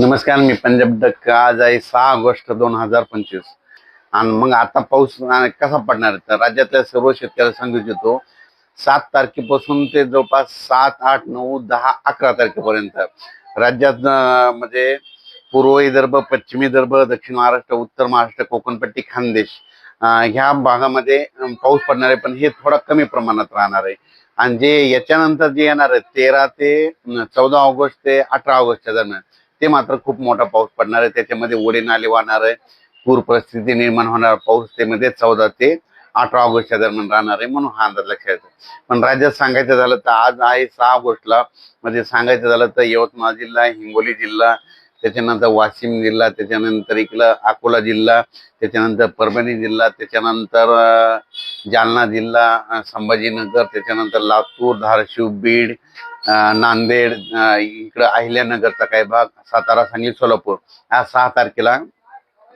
नमस्कार मी पंजाब डक्क. आज आहे सहा ऑगस्ट दोन हजार पंचवीस. आणि मग आता पाऊस कसा पडणार तर राज्यातल्या सर्व शेतकऱ्याला सांगू इच्छितो सात तारखेपासून ते जवळपास सात आठ नऊ दहा अकरा तारखेपर्यंत. राज्यात म्हणजे पूर्व विदर्भ पश्चिम विदर्भ दक्षिण महाराष्ट्र उत्तर महाराष्ट्र कोकणपट्टी खानदेश ह्या भागामध्ये पाऊस पडणार आहे पण हे थोडा कमी प्रमाणात राहणार आहे. आणि जे याच्यानंतर जे येणार आहे तेरा ते चौदा ऑगस्ट ते अठरा ऑगस्टच्या दरम्यान. ते मात्र खूप मोठा पाऊस पडणार आहे. त्याच्यामध्ये ओढे नाले वाहणार आहे. पूर परिस्थिती निर्माण होणार पाऊस त्यामध्ये चौदा ते अठरा ऑगस्टच्या दरम्यान राहणार आहे म्हणून हा अंदाज लक्षात पण राज्यात सांगायचं झालं तर आज आहे सहा ऑगस्टला म्हणजे सांगायचं झालं तर यवतमाळ जिल्हा हिंगोली जिल्हा त्याच्यानंतर वाशिम जिल्हा त्याच्यानंतर इकडं अकोला जिल्हा त्याच्यानंतर परभणी जिल्हा त्याच्यानंतर जालना जिल्हा संभाजीनगर त्याच्यानंतर लातूर धाराशिव बीड नांदेड इकडं अहिल्यानगरचा काही भाग सातारा सांगली सोलापूर या सहा तारखेला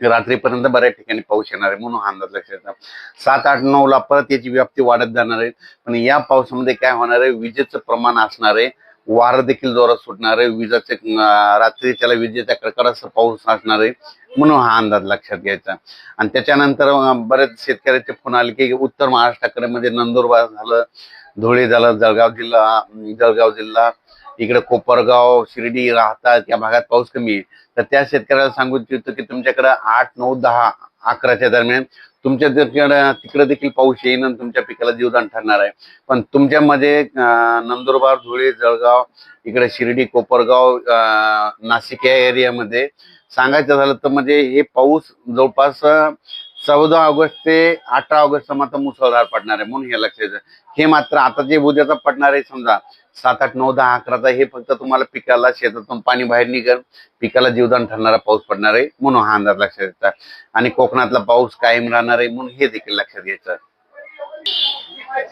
रात्रीपर्यंत बऱ्याच ठिकाणी पाऊस येणार आहे म्हणून हा अंदाज लक्षात सात आठ नऊ ला परत याची व्याप्ती वाढत जाणार आहे. पण या पावसामध्ये काय होणार आहे? विजेचं प्रमाण असणार आहे. वारं देखील जोरात सुटणार आहे. विजाचे रात्री त्याला विजेचा कडकडाचा पाऊस असणार आहे म्हणून हा अंदाज लक्षात घ्यायचा. आणि त्याच्यानंतर बरेच शेतकऱ्याचे फोन आले की उत्तर महाराष्ट्राकडे म्हणजे नंदुरबार झालं. धुळे झालं जळगाव जिल्हा जळगाव जिल्हा इकडे कोपरगाव शिर्डी राहतात या भागात पाऊस कमी आहे. तर त्या शेतकऱ्याला सांगू इच्छितो की तुमच्याकडे आठ नऊ दहा अकराच्या दरम्यान तुमच्या तिकडे देखील पाऊस येईन आणि तुमच्या पिकाला जीवदान ठरणार आहे. पण तुमच्यामध्ये नंदुरबार धुळे जळगाव इकडे शिर्डी कोपरगाव नाशिक या एरियामध्ये सांगायचं झालं तर म्हणजे हे पाऊस जवळपास चौदा ऑगस्ट ते अठरा ऑगस्ट मात्र मुसळधार पडणार आहे म्हणून हे लक्षात हे मात्र आता जे उद्याचा पडणार आहे समजा सात आठ नऊ दहा अकराचा हे फक्त तुम्हाला पिकाला शेतातून पाणी बाहेर निघेल. पिकाला जीवदान ठरणारा पाऊस पडणार आहे म्हणून हा अंदाज लक्षात येतात आणि कोकणातला पाऊस कायम राहणार आहे म्हणून हे देखील लक्षात घ्यायचं.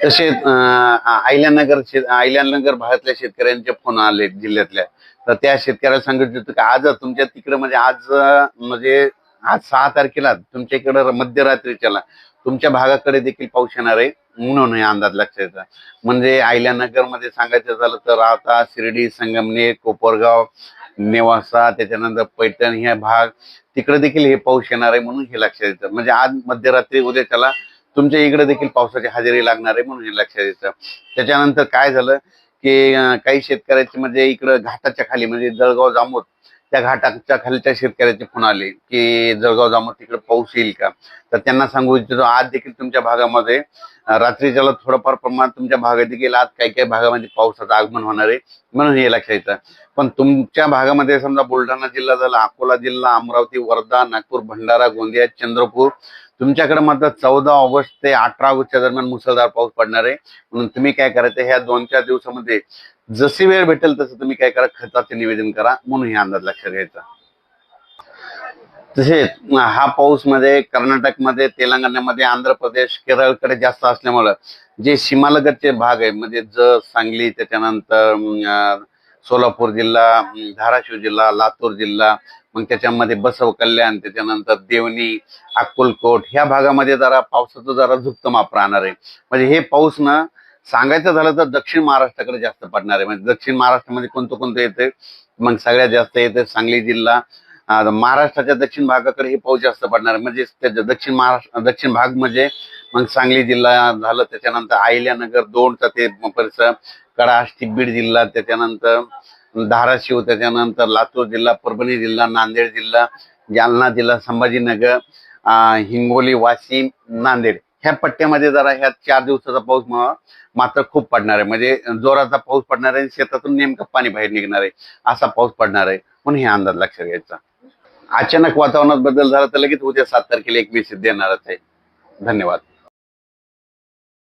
तसेच अहिल्यानगर शे- अहिल्यानगर भागातल्या शेतकऱ्यांचे फोन आले जिल्ह्यातल्या. तर त्या शेतकऱ्याला सांगितलं होतं की आज तुमच्या तिकडे म्हणजे आज म्हणजे आज सहा तारखेला तुमच्या इकडे मध्यरात्रीच्याला तुमच्या भागाकडे देखील पाऊस येणार आहे म्हणून हे अंदाज लक्षात येतात म्हणजे अहिल्यानगरमध्ये सांगायचं झालं तर आता शिर्डी संगमनेर कोपरगाव नेवासा त्याच्यानंतर पैठण ह्या भाग तिकडे देखील हे पाऊस येणार आहे म्हणून हे लक्षात येतं. म्हणजे आज मध्यरात्री उद्या त्याला तुमच्या इकडे देखील पावसाची हजेरी लागणार आहे म्हणून हे लक्षात येतं. त्याच्यानंतर काय झालं की काही शेतकऱ्याचे म्हणजे इकडं घाटाच्या खाली म्हणजे जळगाव जामोद त्या घाटाच्या खालच्या शेतकऱ्याचे फोन आले की जळगाव जामोद तिकडे पाऊस येईल का? तर त्यांना सांगू इच्छितो आज देखील तुमच्या भागामध्ये अं, रात्रीच्याला थोडंफार प्रमाणात तुमच्या भागात देखील आज काही काही भागामध्ये पावसाचं आगमन होणार आहे म्हणून हे लक्षात येतं पण तुमच्या भागामध्ये समजा बुलढाणा जिल्हा झाला अकोला जिल्हा अमरावती वर्धा नागपूर भंडारा गोंदिया चंद्रपूर तुमच्याकडे मात्र चौदा ऑगस्ट ते अठरा ऑगस्टच्या दरम्यान मुसळधार पाऊस पडणार आहे. म्हणून तुम्ही काय करायचं ह्या दोन चार दिवसामध्ये जशी वेळ भेटेल तसं तुम्ही काय करा खताचे निवेदन करा म्हणून हे अंदाज लक्षात घ्यायचा. तसेच हा पाऊसमध्ये कर्नाटकमध्ये तेलंगणामध्ये आंध्र प्रदेश केरळकडे जास्त असल्यामुळं जे सीमालगतचे भाग आहे म्हणजे जत सांगली त्याच्यानंतर सोलापूर जिल्हा धाराशिव जिल्हा लातूर जिल्हा मग त्याच्यामध्ये बसव कल्याण त्याच्यानंतर देवणी अक्कलकोट ह्या भागामध्ये जरा पावसाचं जरा झुप्त माप राहणार आहे. म्हणजे हे पाऊस ना सांगायचं झालं तर दक्षिण महाराष्ट्राकडे जास्त पडणार आहे. म्हणजे दक्षिण महाराष्ट्रामध्ये कोणतं कोणतं येते मग सगळ्यात जास्त येते सांगली जिल्हा. महाराष्ट्राच्या दक्षिण भागाकडे हे पाऊस जास्त पडणार आहे. म्हणजे त्याच्या दक्षिण महाराष्ट्र दक्षिण भाग म्हणजे मग सांगली जिल्हा झालं त्याच्यानंतर अहिल्यानगर दोनचा ते परिसर कडाष्टी बीड जिल्हा त्याच्यानंतर धाराशिव त्याच्यानंतर लातूर जिल्हा परभणी जिल्हा नांदेड जिल्हा जालना जिल्हा संभाजीनगर हिंगोली वाशिम नांदेड. ह्या पट्ट्यामध्ये जरा ह्या चार दिवसाचा पाऊस मात्र खूप पडणार आहे. म्हणजे जोराचा पाऊस पडणार आहे शेतातून नेमकं पाणी बाहेर निघणार आहे. असा पाऊस पडणार आहे. म्हणून हे अंदाज लक्षात घ्यायचा. अचानक वातावरणात बदल झाला तर लगेच उद्या सात तारखेला एक मेसेज देणारच आहे. धन्यवाद.